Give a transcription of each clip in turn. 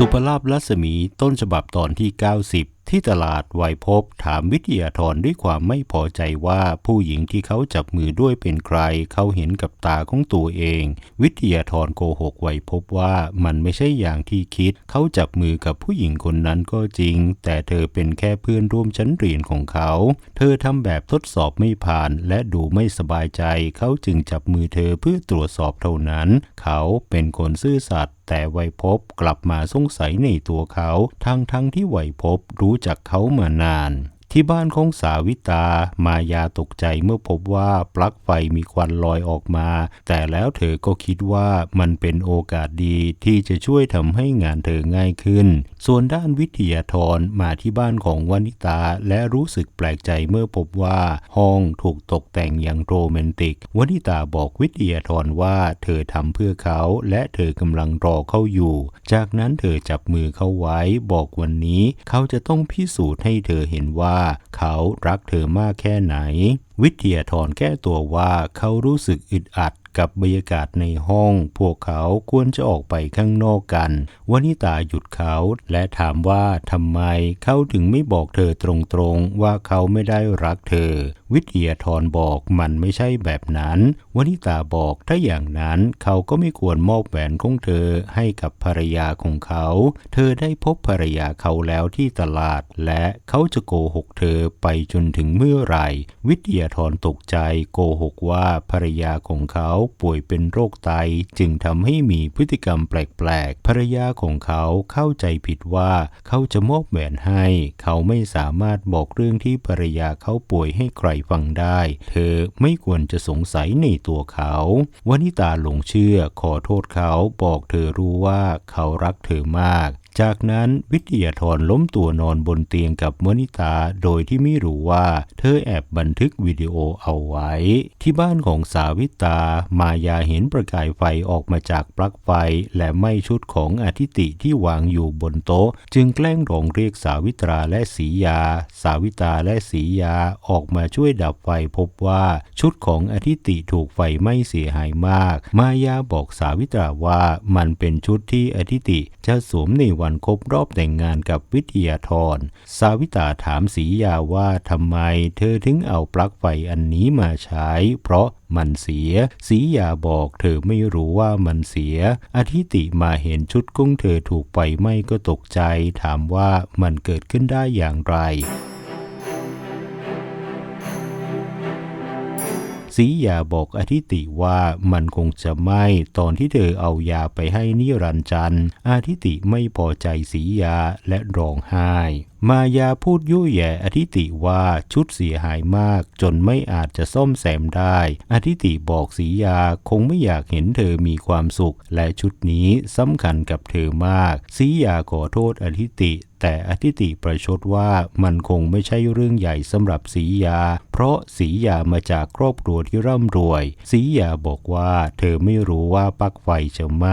สุภลาพรัศมีต้นฉบับตอนที่ 90 ที่ตลาดไวยพบถามวิทยาธรด้วยความไม่พอใจว่าผู้หญิงที่เขาจับมือด้วยเป็นใคร เขาเห็นกับตาของตัวเอง วิทยาธรโกหกไวยพบว่ามันไม่ใช่อย่างที่คิด เขาจับมือกับผู้หญิงคนนั้นก็จริง แต่เธอเป็นแค่เพื่อนร่วมชั้นเรียนของเขา เธอทำแบบทดสอบไม่ผ่าน และดูไม่สบายใจ เขาจึงจับมือเธอเพื่อตรวจสอบเท่านั้น เขาเป็นคนซื่อสัตย์แต่ไวยพบกลับมาสงสัยในตัวเขา ทั้งทั้งที่ไวยพบรู้จักเขามานาน ที่บ้านของสาวิตามายาตกใจเมื่อพบว่าปลั๊กไฟมีควันลอยออกมา แต่แล้วเธอก็คิดว่ามันเป็นโอกาสดีที่จะช่วยทำให้งานเธอง่ายขึ้น ส่วนด้านวิทยาธรมาที่บ้านของวนิตาและรู้สึกแปลกใจเมื่อพบว่าห้องถูกตกแต่งอย่างโรแมนติกวนิตาบอกวิทยาธรว่าเธอทำเพื่อเขาและเธอกำลังรอเขาอยู่ จากนั้นเธอจับมือเขาไว้บอกวันนี้เขาจะต้องพิสูจน์ให้เธอเห็นว่าเขารักเธอมากแค่ไหน วิทยาธรแก้ตัวว่าเขารู้สึกอึดอัดกับบรรยากาศในห้อง พวกเขาควรจะออกไปข้างนอกกันวนิตาหยุดเขาและถามว่าทำไมเขาถึงไม่บอกเธอตรงๆว่าเขาไม่ได้รักเธอวิทยาธรบอกมันไม่ใช่แบบนั้นวนิตาบอกถ้าอย่างนั้นเขาก็ไม่ควรมอบแหวนของเธอให้กับภรรยาของเขา เธอได้พบภรรยาเขาแล้วที่ตลาด และเขาจะโกหกเธอไปจนถึงเมื่อไหร่ วิทยาธรตกใจโกหกว่าภรรยาของเขาป่วยเป็นโรคไตจึงทำให้มีพฤติกรรมแปลกๆภรรยาของเขาเข้าใจผิดว่าเขาจะมอบแหวนให้ เขาไม่สามารถบอกเรื่องที่ภรรยาเขาป่วยให้ใครฟังได้ เธอไม่ควรจะสงสัยในตัวเขาวนิตาหลงเชื่อขอโทษเขาบอกเธอรู้ว่าเขารักเธอมาก จากนั้นวิทยาธรล้มตัวนอนบนเตียงกับมนิตาโดยที่ไม่รู้ว่าเธอแอบบันทึกวิดีโอเอาไว้ ที่บ้านของสาวิตามายาเห็นประกายไฟออกมาจากปลั๊กไฟ และไม้ชุดของอาทิติที่วางอยู่บนโต๊ะ จึงแกล้งร้องเรียกสาวิตราและสียา สาวิตาและสียาออกมาช่วยดับไฟพบว่าชุดของอาทิติถูกไฟไหม้เสียหายมาก มายาบอกสาวิตราว่ามันเป็นชุดที่อาทิติจะสวมในวันันครบรอบแต่งงานกับวิทยาธร สาวิตาถามสียาว่าทำไมเธอถึงเอาปลั๊กไฟอันนี้มาใช้ เพราะมันเสีย สียาบอกเธอไม่รู้ว่ามันเสีย อธิติมาเห็นชุดกุ้งเธอถูกไฟไหม้ก็ตกใจ ถามว่ามันเกิดขึ้นได้อย่างไร สียาบอกอธิติว่ามันคงจะไหม้ตอนที่เธอเอายาไปให้นิรันจันอาทิติไม่พอใจสียาและร้องไห้ มายาพูดยุ่ยแย่อธิติว่าชุดเสียหายมาก จนไม่อาจจะซ่อมแซมได้ อธิติบอกสียาคงไม่อยากเห็นเธอมีความสุข และชุดนี้สำคัญกับเธอมาก สียาขอโทษอธิติแต่อธิติประชดว่ามันคงไม่ใช่เรื่องใหญ่สำหรับสียา เพราะสียามาจากครอบครัวที่ร่ำรวย สียาบอกว่าเธอไม่รู้ว่าปลั๊กไฟจะไหม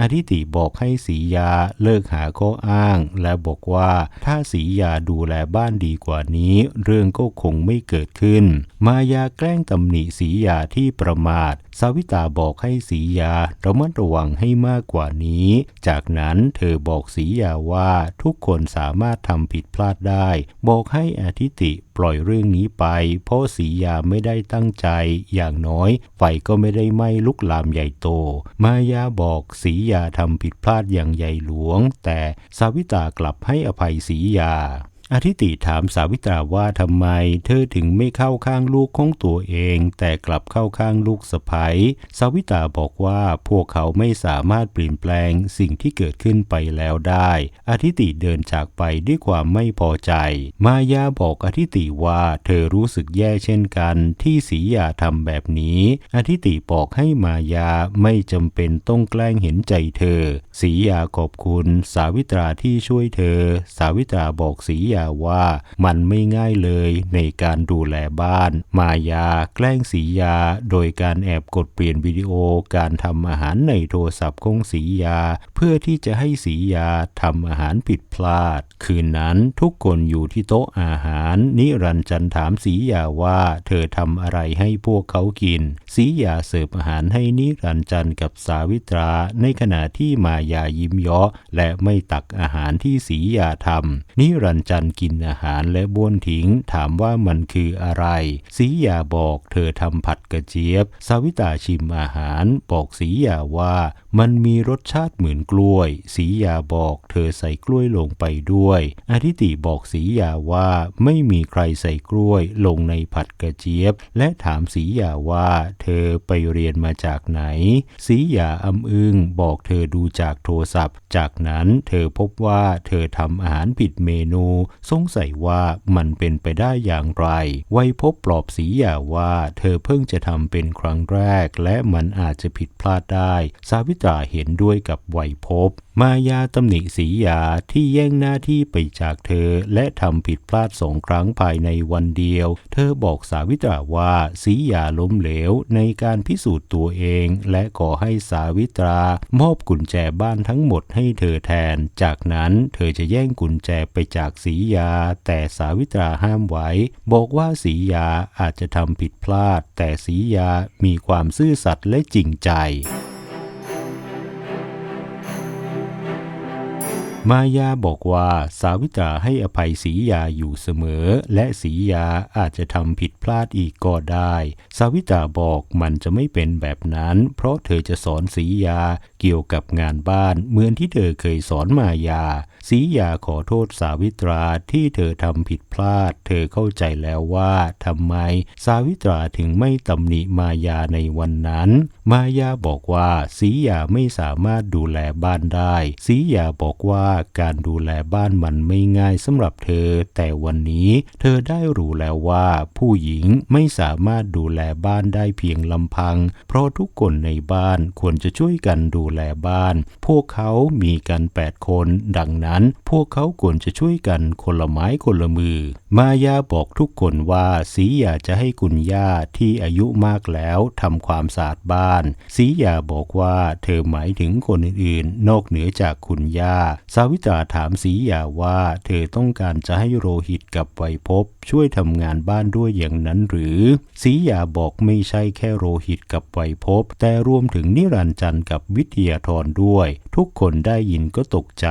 อธิติบอกให้สียาเลิกหาข้ออ้าง และบอกว่าถ้าสียยาดูแลบ้านดีกว่านี้ เรื่องก็คงไม่เกิดขึ้น มายาแกล้งตำหนิสียาที่ประมาท สาวิตาบอกให้สียาระมัดระวังให้มากกว่านี้ จากนั้นเธอบอกสียาว่าทุกคนสามารถทำผิดพลาดได้ บอกให้อาทิติปล่อยเรื่องนี้ไป เพราะสียาไม่ได้ตั้งใจ อย่างน้อย ไฟก็ไม่ได้ไหม้ลุกลามใหญ่โต มายาบอกสียาทำผิดพลาดอย่างใหญ่หลวง แต่สาวิตากลับให้อภัยสียา Bye. อธิติถามสาวิตราว่าทำไมเธอถึงไม่เข้าข้างลูกของตัวเอง แต่กลับเข้าข้างลูกสะใภ้สาวิตราบอกว่าพวกเขาไม่สามารถเปลี่ยนแปลงสิ่งที่เกิดขึ้นไปแล้วได้อธิติเดินจากไปด้วยความไม่พอใจ มายาบอกอธิติว่าเธอรู้สึกแย่เช่นกันที่สียาทำแบบนี้อธิติบอกให้มายาไม่จำเป็นต้องแกล้งเห็นใจเธอ สียาขอบคุณ สาวิตราที่ช่วยเธอ สาวิตราบอกสียายาว่ามันไม่ง่ายเลยในการดูแลบ้าน มายาแกล้งสียา โดยการแอบกดเปลี่ยนวิดีโอการทำอาหารในโทรศัพท์ของสียา เพื่อที่จะให้สียาทำอาหารผิดพลาด คืนนั้นทุกคนอยู่ที่โต๊ะอาหาร นิรันจันถามสียาว่าเธอทำอะไรให้พวกเขากิน สียาเสิร์ฟอาหารให้นิรันจันกับสาวิตรา ในขณะที่มายายิ้มเยาะและไม่ตักอาหารที่สียาทำนิรันจันกินอาหารและบ้วนทิ้ง ถามว่ามันคืออะไร สียาบอกเธอทำผัดกระเจี๊ยบสาวิตาชิมอาหาร บอกสียาว่า มันมีรสชาติเหมือนกล้วย สียาบอกเธอใส่กล้วยลงไปด้วย อธิติบอกสียาว่าไม่มีใครใส่กล้วยลงในผัดกระเจี๊ยบ และถามสียาว่าเธอไปเรียนมาจากไหน สียาอำอึ้งบอกเธอดูจากโทรศัพท์ จากนั้นเธอพบว่าเธอทำอาหารผิดเมนูสงสัยว่ามันเป็นไปได้อย่างไร ไวยพบปลอบสียาว่าเธอเพิ่งจะทำเป็นครั้งแรก และมันอาจจะผิดพลาดได้ สาวิตราเห็นด้วยกับไวยพบมายาตำหนิสียาที่แย่งหน้าที่ไปจากเธอ และทำผิดพลาดสองครั้งภายในวันเดียว เธอบอกสาวิตราว่าสียาล้มเหลวในการพิสูจน์ตัวเอง และขอให้สาวิตรามอบกุญแจบ้านทั้งหมดให้เธอแทน จากนั้นเธอจะแย่งกุญแจไปจากสียา แต่สาวิตราห้ามไว้ บอกว่าสียาอาจจะทำผิดพลาด แต่สียามีความซื่อสัตย์และจริงใจ มายาบอกว่าสาวิตราให้อภัยสียาอยู่เสมอ และสียาอาจจะทำผิดพลาดอีกก็ได้ สาวิตราบอกมันจะไม่เป็นแบบนั้น เพราะเธอจะสอนสียาเกี่ยวกับงานบ้าน เหมือนที่เธอเคยสอนมายา สียาขอโทษสาวิตราที่เธอทำผิดพลาด เธอเข้าใจแล้วว่าทำไมสาวิตราถึงไม่ตำหนิมายาในวันนั้น มายาบอกว่าสียาไม่สามารถดูแลบ้านได้ สียาบอกว่าการดูแลบ้านมันไม่ง่ายสำหรับเธอ แต่วันนี้เธอได้รู้แล้วว่าผู้หญิงไม่สามารถดูแลบ้านได้เพียงลำพัง เพราะทุกคนในบ้านควรจะช่วยกันดูแลบ้าน พวกเขามีกันแปดคน ดังนั้นพวกเขาควรจะช่วยกันคนละไม้คนละมือ มายาบอกทุกคนว่าสีอยากจะให้คุณย่าที่อายุมากแล้วทำความสะอาดบ้านสียาบอกว่าเธอหมายถึงคนอื่นๆ นอกเหนือจากคุณย่าสาวิตราถามสียาว่าเธอต้องการจะให้โรหิตกับไวยพบช่วยทำงานบ้านด้วยอย่างนั้นหรือ สียาบอกไม่ใช่แค่โรหิตกับไวยพบ แต่รวมถึงนิรันจันทร์กับวิทยาธรด้วย ทุกคนได้ยินก็ตกใจ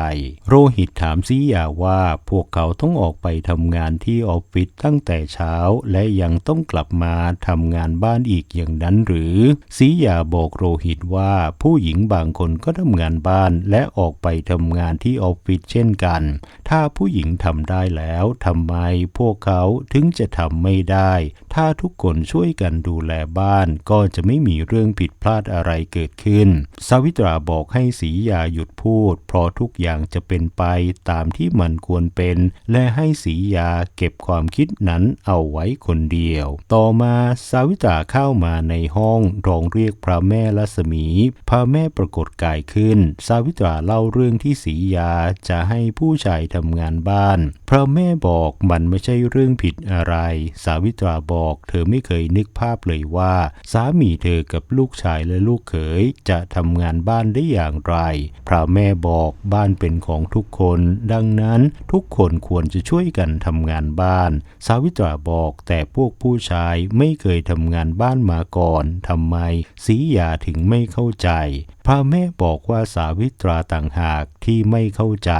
โรหิตถามสียาว่าพวกเขาต้องออกไปทำงานที่ออฟฟิศตั้งแต่เช้า และยังต้องกลับมาทำงานบ้านอีกอย่างนั้นหรือ สียาบอกโรหิตว่าผู้หญิงบางคนก็ทำงานบ้านและออกไปทำงานที่ออฟฟิศเช่นกัน ถ้าผู้หญิงทำได้แล้วทำไมพวกเขาถึงจะทำไม่ได้ ถ้าทุกคนช่วยกันดูแลบ้านก็จะไม่มีเรื่องผิดพลาดอะไรเกิดขึ้นสาวิตราบอกให้สียาหยุดพูด เพราะทุกอย่างจะเป็นไปตามที่มันควรเป็น และให้สียาเก็บความคิดนั้นเอาไว้คนเดียว ต่อมาสาวิตราเข้ามาในห้องร้องเรียกพระแม่ลัษมี พระแม่ปรากฏกายขึ้น สาวิตราเล่าเรื่องที่สียาาจะให้ผู้ชายทำงานบ้าน พระแม่บอกมันไม่ใช่เรื่องผิดอะไร สาวิตราบอกเธอไม่เคยนึกภาพเลยว่า สามีเธอกับลูกชายและลูกเขยจะทำงานบ้านได้อย่างไร พระแม่บอกบ้านเป็นของทุกคน ดังนั้นทุกคนควรจะช่วยกันทำงานบ้าน สาวิตราบอกแต่พวกผู้ชายไม่เคยทำงานบ้านมาก่อนทำไมสียาถึงไม่เข้าใจ พระแม่บอกว่าสาวิตราต่างหากที่ไม่เข้าใจ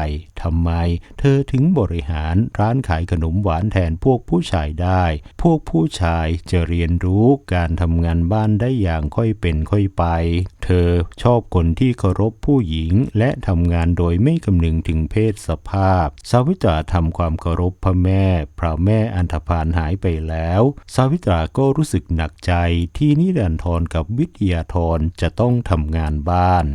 ทำไม เธอถึงบริหารร้านขายขนมหวานแทนพวกผู้ชายได้ พวกผู้ชายจะเรียนรู้การทำงานบ้านได้อย่างค่อยเป็นค่อยไป เธอชอบคนที่เคารพผู้หญิงและทำงานโดยไม่คำนึงถึงเพศสภาพ สาวิตราทำความเคารพพระแม่ พระแม่อันธพาลหายไปแล้ว สาวิตราก็รู้สึกหนักใจที่นิรันทรกับวิทยาธรจะต้องทำงานบ้าน